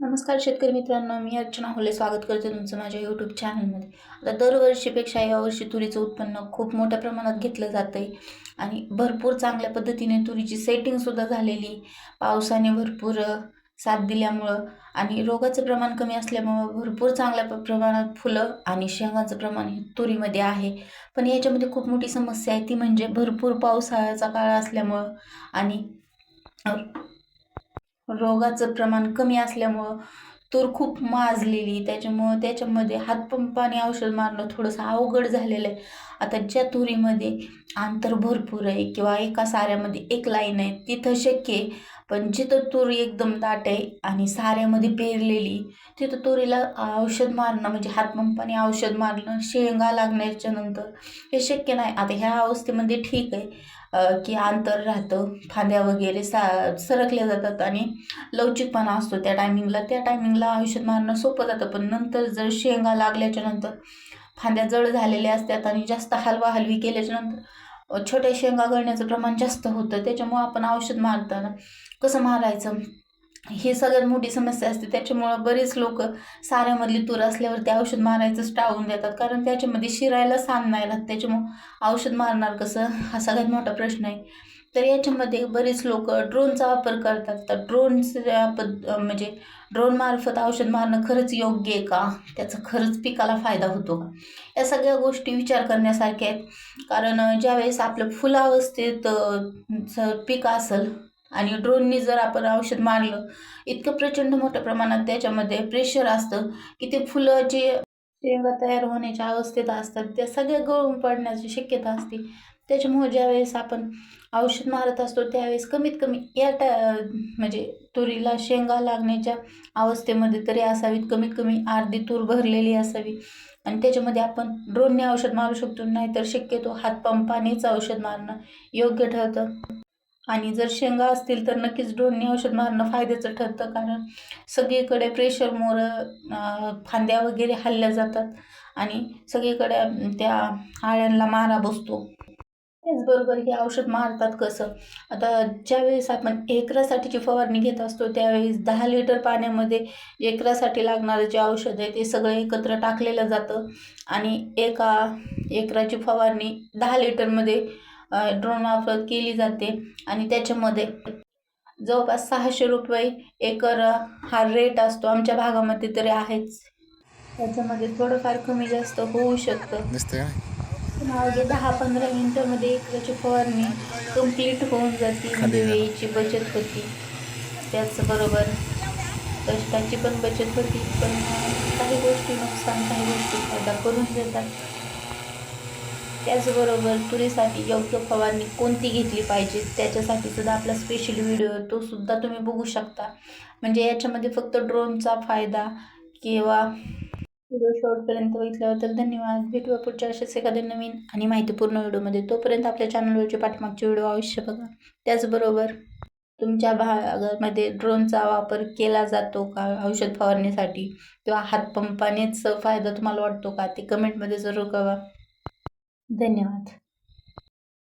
नमस्कार शेतकरी मित्रांनो मी अर्चना होले स्वागत करते तुमचं माझ्या यूट्यूब चॅनलमध्ये आता दरवर्षीपेक्षा यावर्षी तुरीचं उत्पन्न खूप मोठ्या प्रमाणात घेतलं जातं आहे आणि भरपूर चांगल्या पद्धतीने तुरीची सेटिंगसुद्धा झालेली पावसाने भरपूर साथ दिल्यामुळं आणि रोगाचं प्रमाण कमी असल्यामुळं भरपूर चांगल्या प- प्रमाणात फुलं आणि शेंगाचं प्रमाण हे तुरीमध्ये आहे. पण याच्यामध्ये खूप मोठी समस्या आहे ती म्हणजे भरपूर पावसाळ्याचा काळ असल्यामुळं आणि रोगाचं प्रमाण कमी असल्यामुळं तूर खूप माजलेली त्याच्यामुळं त्याच्यामध्ये हातपंपाने औषध मारणं थोडंसं अवघड झालेलं आहे. आता ज्या तुरीमध्ये अंतर भरपूर आहे किंवा एका साऱ्यामध्ये एक लाईन आहे तिथं शक्य आहे. पण जिथं तूर एकदम दाट आहे आणि साऱ्यामध्ये पेरलेली तिथं तुरीला औषध मारणं म्हणजे हातपंपाने औषध मारणं शेंगा लागण्याच्या नंतर हे शक्य नाही. आता ह्या अवस्थेमध्ये ठीक आहे. की अंतर राहतं. फांद्या वगैरे सा सरकल्या जातात आणि लवचिकपणा असतो त्या टायमिंगला त्या टायमिंगला औषध मारणं सोपं जातं पण नंतर जर शेंगा लागल्याच्या नंतर फांद्या जड झालेल्या असतात आणि जास्त हलवा हलवी केल्याच्यानंतर छोट्या शेंगा गळण्याचं प्रमाण जास्त होतं. त्याच्यामुळं आपण औषध मारताना कसं मारायचं? ही सगळ्यात मोठी समस्या असते. त्याच्यामुळं बरेच लोक साऱ्यामधली तूर असल्यावरती औषध मारायचंच टाळून देतात. कारण त्याच्यामध्ये शिरायला सांग नाही राहत. त्याच्यामुळं औषध मारणार कसं? हा सगळ्यात मोठा प्रश्न आहे. तर याच्यामध्ये बरेच लोक ड्रोनचा वापर करतात. तर ड्रोनच्या पद म्हणजे ड्रोनमार्फत औषध मारणं खरंच योग्य आहे का? त्याचा खरंच पिकाला फायदा होतो का? या सगळ्या गोष्टी विचार करण्यासारख्या आहेत. कारण ज्यावेळेस आपलं फुलावस्थेत जर पीक असेल आणि ड्रोननी जर आपण औषध मारलं इतकं प्रचंड मोठ्या प्रमाणात त्याच्यामध्ये प्रेशर असतं की ते फुलं जे शेंगा तयार होण्याच्या अवस्थेत असतात त्या सगळ्या गळून पडण्याची शक्यता असते. त्याच्यामुळे ज्यावेळेस आपण औषध मारत असतो त्यावेळेस कमीत कमी या टा म्हणजे तुरीला शेंगा लागण्याच्या अवस्थेमध्ये तरी असावीत. कमीत कमी अर्धी तूर भरलेली असावी. आणि त्याच्यामध्ये आपण ड्रोनने औषध मारू शकतो नाहीतर शक्यतो हातपंपानेच औषध मारणं योग्य ठरतं. आणि जर शेंगा असतील तर नक्कीच ड्रोनने औषध मारणं फायद्याचं ठरतं कारण सगळीकडे प्रेशर मोरं फांद्या वगैरे हल्ल्या जातात आणि सगळीकडे त्या आळ्यांना मारा बसतो. त्याचबरोबर हे औषध मारतात कसं? आता ज्यावेळेस आपण एकरासाठीची फवारणी घेत असतो त्यावेळेस दहा लिटर पाण्यामध्ये एकरासाठी लागणारं जे औषध आहे ते सगळं एकत्र टाकलेलं जातं आणि एका एकराची फवारणी दहा लिटरमध्ये ड्रोन वापरत केली जाते. आणि त्याच्यामध्ये जवळपास सहाशे रुपये एकर हा रेट असतो. आमच्या भागामध्ये तरी आहेच. त्याच्यामध्ये थोडंफार कमी जास्त होऊ शकतं. अवघे दहा पंधरा मिनटामध्ये एकराची फवारणी कंप्लीट होऊन जाते. म्हणजे वेळेची बचत होती. त्याचबरोबर कष्टाची पण बचत होती. पण काही गोष्टी नुकसान काही गोष्टी फायदा करून देतात. त्याचबरोबर तुरीसाठी योग्य फवारणी कोणती घेतली पाहिजे? त्याच्यासाठी सुद्धा आपला स्पेशल व्हिडिओ तो सुद्धा तुम्ही बघू शकता. म्हणजे याच्यामध्ये फक्त ड्रोनचा फायदा किंवा व्हिडिओ शॉर्टपर्यंत बघितल्याबद्दल धन्यवाद. भेटूया पुढच्या असेच एखाद्या नवीन आणि माहितीपूर्ण व्हिडिओमध्ये तोपर्यंत आपल्या चॅनलवरचे पाठीमागचे व्हिडिओ अवश्य बघा. त्याचबरोबर तुमच्या भागामध्ये ड्रोनचा वापर केला जातो का औषध फवारणीसाठी? किंवा हातपंपानेच फायदा तुम्हाला वाटतो का? ते कमेंटमध्ये जरूर कळवा. धन्यवाद.